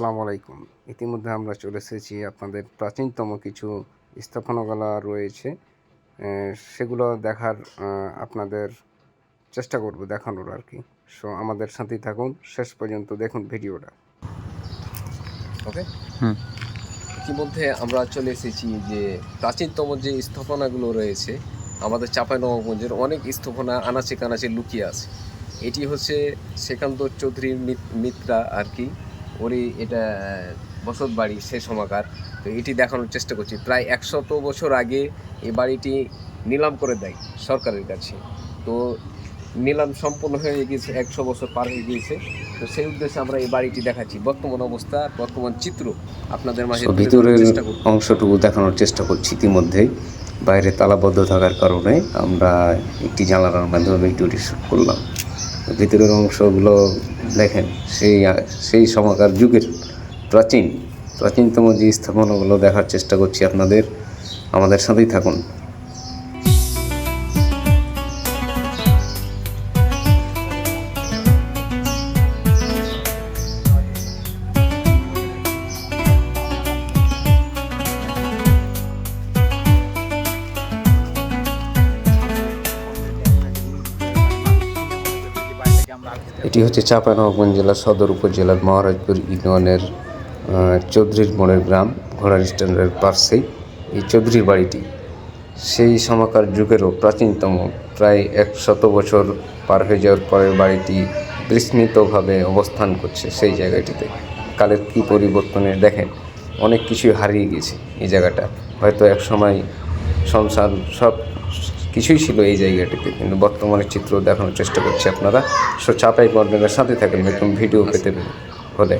আলাইকুম। ইতিমধ্যে আমরা চলে এসেছি আপনাদের প্রাচীনতম কিছু স্থাপনাগুলা রয়েছে। সেগুলো দেখার আপনাদের চেষ্টা করব দেখানোর আর কি। সো আমাদের সাথেই থাকুন শেষ পর্যন্ত দেখুন ভিডিওটা। ওকে? হুম। ইতিমধ্যে আমরা চলে এসেছি যে প্রাচীনতম যে স্থাপনাগুলো রয়েছে আমাদের চাঁপাইনবাবগঞ্জের অনেক স্থাপনা আনাচে কানাচে লুকিয়ে আছে। এটি হচ্ছে সেকান্ত চৌধুরীর মিত্রা আর কি। ওরই এটা বসত বাড়ি সে সময়কার তো এটি দেখানোর চেষ্টা করছি। প্রায় একশত বছর আগে এই বাড়িটি নিলাম করে দেয় সরকারের কাছে। তো নিলাম সম্পূর্ণ হয়ে গিয়েছে একশো বছর পার হয়ে গিয়েছে। তো সেই উদ্দেশ্যে আমরা এই বাড়িটি দেখাচ্ছি। বর্তমান অবস্থা বর্তমান চিত্র আপনাদের মাঝে ভিতরের অংশটুকু দেখানোর চেষ্টা করছি ইতিমধ্যেই। বাইরে তালাবদ্ধ থাকার কারণে আমরা একটি জানালার মাধ্যমে ভিডিওটি শ্যুট করলাম। ভিতরের অংশগুলো দেখেন, সেই সেই সময়কার যুগের প্রাচীন, প্রাচীনতম যে স্থাপনাগুলো দেখার চেষ্টা করছি আপনাদের, আমাদের সাথেই থাকুন। এটি হচ্ছে চাঁপাইনবাবগঞ্জ জেলার সদর উপজেলার মহারাজপুর ইউনিয়নের চৌধুরীর মোড়ের গ্রাম, ঘোড়ার স্ট্যান্ডের পার্শ্বেই এই চৌধুরীর বাড়িটি। সেই সময়কার যুগেরও প্রাচীনতম, প্রায় একশত বছর পার হয়ে যাওয়ার পরের বাড়িটি বিস্মৃতভাবে অবস্থান করছে সেই জায়গাটিতে। কালের কী পরিবর্তনে দেখেন, অনেক কিছুই হারিয়ে গেছে এই জায়গাটা। হয়তো এক সময় সংসার সব কিছুই ছিল এই জায়গাটিতে, কিন্তু বর্তমানে চিত্র দেখানোর চেষ্টা করছি আপনারা। সো চাপাই বর্ণের সাথে থাকেন, নতুন ভিডিও পেতে হলে।